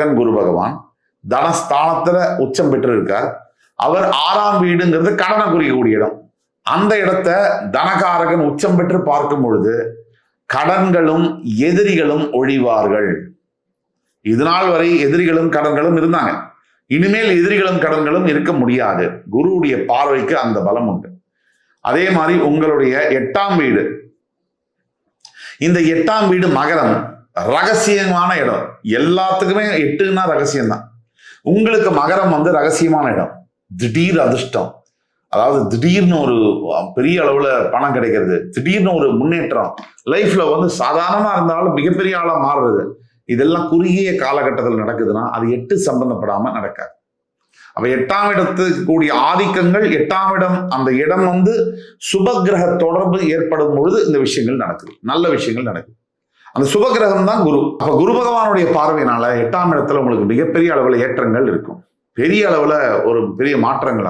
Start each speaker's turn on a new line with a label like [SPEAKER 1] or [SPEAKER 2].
[SPEAKER 1] தனகாரகன் குரு பகவான் தனஸ்தானத்துல உச்சம் பெற்று இருக்கார் அவர் ஆறாம் வீடுங்கிறது கடனை குறிக்கக்கூடிய இடம். அந்த இடத்த தனகாரகன் உச்சம் பெற்று பார்க்கும் பொழுது கடன்களும் எதிரிகளும் ஒழிவார்கள். இது நாள் வரை எதிரிகளும் கடன்களும் இருந்தாங்க. இனிமேல் எதிரிகளும் கடன்களும் இருக்க முடியாது. குருவுடைய பார்வைக்கு அந்த பலம் உண்டு. அதே மாதிரி உங்களுடைய எட்டாம் வீடு. இந்த எட்டாம் வீடு மகரம். ரகசியமான இடம். எல்லாத்துக்குமே எட்டுன்னா ரகசியம்தான். உங்களுக்கு மகரம் வந்து ரகசியமான இடம். திடீர் அதிர்ஷ்டம். அதாவது திடீர்னு ஒரு பெரிய அளவுல பணம் கிடைக்கிறது. திடீர்னு ஒரு முன்னேற்றம். லைஃப்ல வந்து சாதாரணமா இருந்தாலும் மிகப்பெரிய ஆளா மாறுறது. இதெல்லாம் குறுகிய காலகட்டத்தில் நடக்குதுன்னா அது எட்டு சம்பந்தப்படாம நடக்காது. அப்ப எட்டாம் இடத்துக்கு கூடிய ஆதிக்கங்கள் எட்டாம் இடம் அந்த இடம் வந்து சுபகிரக தொடர்பு ஏற்படும் பொழுது இந்த விஷயங்கள் நடக்குது. நல்ல விஷயங்கள் நடக்குது. அந்த சுபகிரகம் தான் குரு. அப்ப குரு பகவானுடைய பார்வையினால எட்டாம் இடத்துல உங்களுக்கு மிகப்பெரிய அளவுல ஏற்றங்கள் இருக்கும். பெரிய அளவுல ஒரு பெரிய மாற்றங்கள்